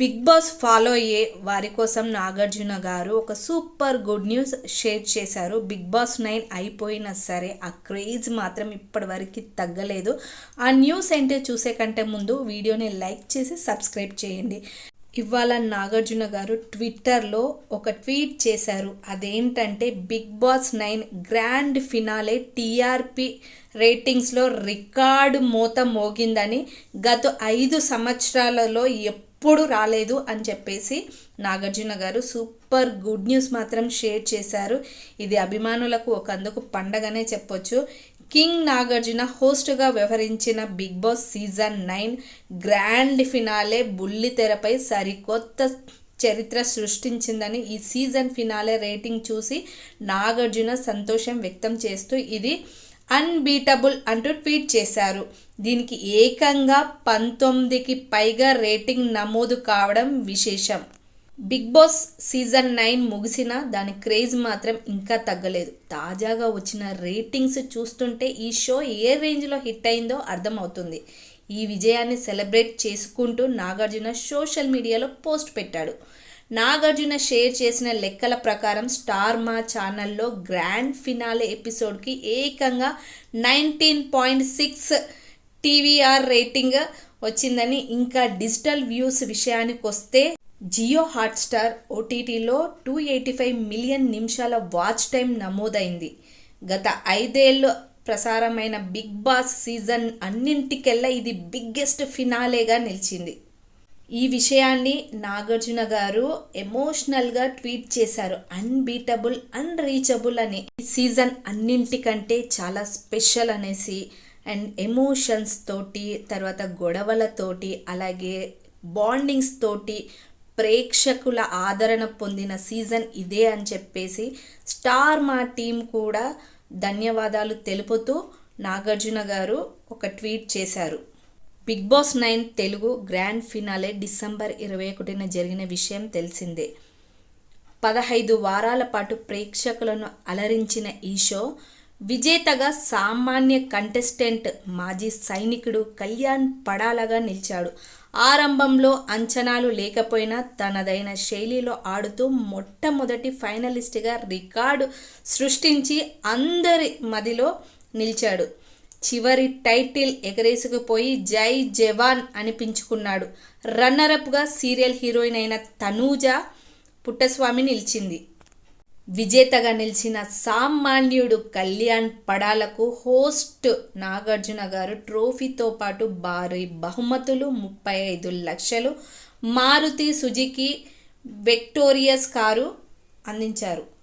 Big boss follow అయ్యే వారి కోసం నాగార్జున గారు ఒక సూపర్ గుడ్ న్యూస్ షేర్ చేశారు. బిగ్ బాస్ నైన్ అయిపోయినా సరే ఆ క్రేజ్ మాత్రం ఇప్పటివరకు తగ్గలేదు. ఆ న్యూస్ ఏంటో చూసే కంటే ముందు వీడియోని లైక్ చేసి సబ్స్క్రైబ్ చేయండి. ఇవాళ నాగార్జున గారు ట్విట్టర్లో ఒక ట్వీట్ చేశారు. అదేంటంటే Bigg Boss nine grand finale TRP రేటింగ్స్లో record మూత మోగిందని గత ఐదు సంవత్సరాలలో ఎప్పుడు రాలేదు అని చెప్పేసి నాగార్జున గారు సూపర్ గుడ్ న్యూస్ మాత్రం షేర్ చేశారు. ఇది అభిమానులకు ఒక అందుకు పండగనే చెప్పొచ్చు. కింగ్ నాగార్జున హోస్ట్గా వ్యవహరించిన Bigg Boss season nine grand finale బుల్లి తెరపై సరికొత్త చరిత్ర సృష్టించిందని ఈ సీజన్ ఫినాలే రేటింగ్ చూసి నాగార్జున సంతోషం వ్యక్తం చేస్తూ ఇది అన్బీటబుల్ అంటూ ట్వీట్ చేశారు. దీనికి ఏకంగా పంతొమ్మిదికి పైగా రేటింగ్ నమోదు కావడం విశేషం. బిగ్ బాస్ సీజన్ నైన్ ముగిసిన దాని క్రేజ్ మాత్రం ఇంకా తగ్గలేదు. తాజాగా వచ్చిన రేటింగ్స్ చూస్తుంటే ఈ షో ఏ రేంజ్లో హిట్ అయిందో అర్థమవుతుంది. ఈ విజయాన్ని సెలబ్రేట్ చేసుకుంటూ నాగార్జున సోషల్ మీడియాలో పోస్ట్ పెట్టాడు. నాగార్జున షేర్ చేసిన లెక్కల ప్రకారం స్టార్ మా ఛానల్లో గ్రాండ్ ఫినాలే ఎపిసోడ్కి ఏకంగా nineteen point six TVR rating వచ్చిందని ఇంకా డిజిటల్ వ్యూస్ విషయానికి వస్తే జియో హాట్స్టార్ ఓటీటీలో టూ ఎయిటీ ఫైవ్ మిలియన్ నిమిషాల వాచ్ టైం నమోదైంది. గత ఐదేళ్ళు ప్రసారమైన బిగ్ బాస్ సీజన్ అన్నింటికెల్లా ఇది బిగ్గెస్ట్ ఫినాలేగా నిలిచింది. ఈ విషయాన్ని నాగార్జున గారు ఎమోషనల్గా ట్వీట్ చేశారు. అన్బీటబుల్ అన్రీచబుల్ అని. ఈ సీజన్ అన్నింటికంటే చాలా స్పెషల్ అనేసి అండ్ ఎమోషన్స్ తోటి తర్వాత గొడవలతోటి అలాగే బాండింగ్స్ తోటి ప్రేక్షకుల ఆదరణ పొందిన సీజన్ ఇదే అని చెప్పేసి స్టార్ మా టీం కూడా ధన్యవాదాలు తెలుపుతూ నాగార్జున గారు ఒక ట్వీట్ చేశారు. Bigg Boss nine Telugu grand finale December ఇరవై ఒకటిన జరిగిన విషయం తెలిసిందే. పదహైదు వారాల పాటు ప్రేక్షకులను అలరించిన ఈ షో విజేతగా సామాన్య కంటెస్టెంట్ మాజీ సైనికుడు కళ్యాణ్ పడాలగా నిలిచాడు. ఆరంభంలో అంచనాలు లేకపోయినా తనదైన శైలిలో ఆడుతూ మొట్టమొదటి ఫైనలిస్ట్గా రికార్డు సృష్టించి అందరి మదిలో నిలిచాడు. చివరి టైటిల్ ఎగరేసుకుపోయి జై జవాన్ అనిపించుకున్నాడు. రన్నరప్గా సీరియల్ హీరోయిన్ అయిన తనూజ పుట్టస్వామి నిలిచింది. విజేతగా నిలిచిన సామాన్యుడు కళ్యాణ్ పడాలకు హోస్ట్ నాగార్జున గారు ట్రోఫీతో పాటు భారీ బహుమతులు ముప్పై ఐదు లక్షలు. మారుతి సుజుకి విక్టోరియస్ కారు అందించారు.